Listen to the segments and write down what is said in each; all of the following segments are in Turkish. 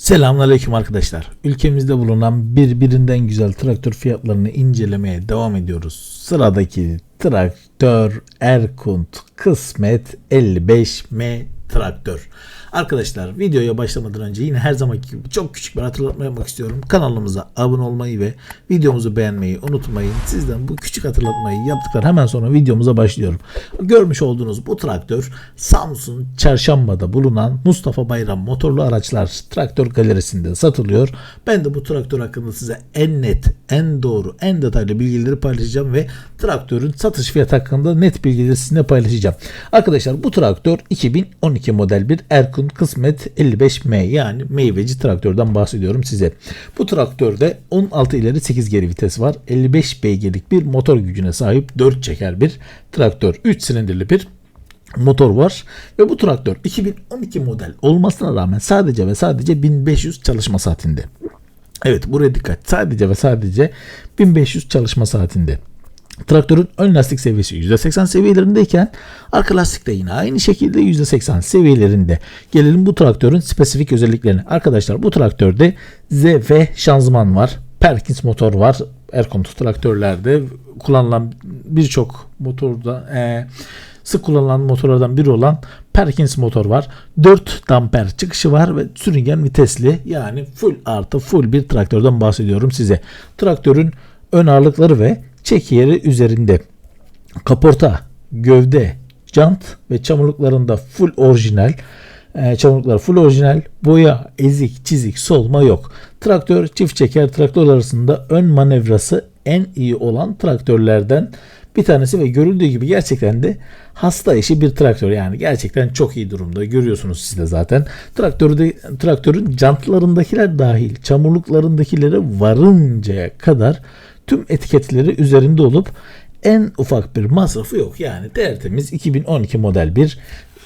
Selamünaleyküm arkadaşlar. Ülkemizde bulunan birbirinden güzel traktör fiyatlarını incelemeye devam ediyoruz. Sıradaki traktör Erkunt Kısmet 55M traktör. Arkadaşlar videoya başlamadan önce yine her zamanki gibi çok küçük bir hatırlatma yapmak istiyorum. Kanalımıza abone olmayı ve videomuzu beğenmeyi unutmayın. Sizden bu küçük hatırlatmayı yaptıklar hemen sonra videomuza başlıyorum. Görmüş olduğunuz bu traktör Samsun Çarşamba'da bulunan Mustafa Bayram motorlu araçlar traktör galerisinde satılıyor. Ben de bu traktör hakkında size en net, en doğru, en detaylı bilgileri paylaşacağım ve traktörün satış fiyatı hakkında net bilgileri sizinle paylaşacağım. Arkadaşlar bu traktör 2012 model bir Erkun Kısmet 55M yani meyveci traktörden bahsediyorum size. Bu traktörde 16 ileri 8 geri vites var. 55 beygirlik bir motor gücüne sahip 4 çeker bir traktör. 3 silindirli bir motor var ve bu traktör 2012 model olmasına rağmen sadece ve sadece 1500 çalışma saatinde. Evet buraya dikkat. Sadece ve sadece 1500 çalışma saatinde. Traktörün ön lastik seviyesi %80 seviyelerindeyken arka lastik de yine aynı şekilde %80 seviyelerinde. Gelelim bu traktörün spesifik özelliklerine. Arkadaşlar bu traktörde ZF şanzıman var. Perkins motor var. Erkont traktörlerde kullanılan birçok motorda e, sık kullanılan motorlardan biri olan Perkins motor var. 4 damper çıkışı var ve sürüngen vitesli yani full artı full bir traktörden bahsediyorum size. Traktörün ön ağırlıkları ve çeki yeri üzerinde. Kaporta, gövde, jant ve çamurluklarında full orijinal. E, çamurluklar full orijinal. Boya, ezik, çizik, solma yok. Traktör çift çeker traktör arasında ön manevrası en iyi olan traktörlerden bir tanesi ve görüldüğü gibi gerçekten de hasta işi bir traktör yani gerçekten çok iyi durumda görüyorsunuz siz de zaten traktörde traktörün jantlarındakiler dahil çamurluklarındakilere varıncaya kadar tüm etiketleri üzerinde olup en ufak bir masrafı yok. Yani tertemiz 2012 model bir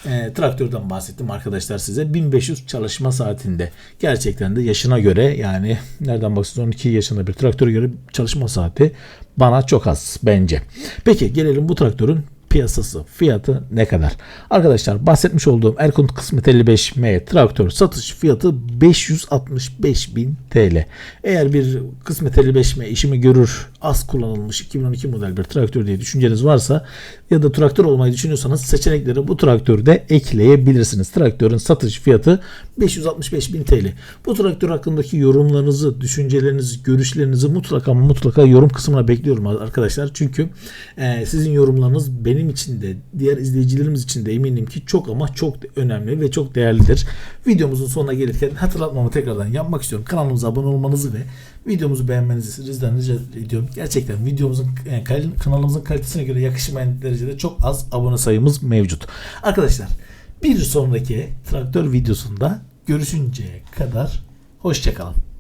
e, traktörden bahsettim arkadaşlar size. 1500 çalışma saatinde. Gerçekten de yaşına göre yani nereden baksanız 12 yaşında bir traktöre göre çalışma saati bana çok az bence. Peki gelelim bu traktörün piyasası fiyatı ne kadar? Arkadaşlar bahsetmiş olduğum Erkunt Kısmet 55M traktör satış fiyatı 565 bin TL. Eğer bir Kısmet 55M işimi görür az kullanılmış 2012 model bir traktör diye düşünceniz varsa ya da traktör olmayı düşünüyorsanız seçenekleri bu traktörde ekleyebilirsiniz. Traktörün satış fiyatı 565 bin TL. Bu traktör hakkındaki yorumlarınızı, düşüncelerinizi, görüşlerinizi mutlaka mutlaka yorum kısmına bekliyorum arkadaşlar. Çünkü e, sizin yorumlarınız benim için de diğer izleyicilerimiz için de eminim ki çok ama çok önemli ve çok değerlidir. Videomuzun sonuna gelirken hatırlatmamı tekrardan yapmak istiyorum. Kanalımıza abone olmanızı ve videomuzu beğenmenizi sizden rica ediyorum. Gerçekten videomuzun yani kanalımızın kalitesine göre yakışmayan derecede çok az abone sayımız mevcut. Arkadaşlar bir sonraki traktör videosunda görüşünceye kadar hoşçakalın.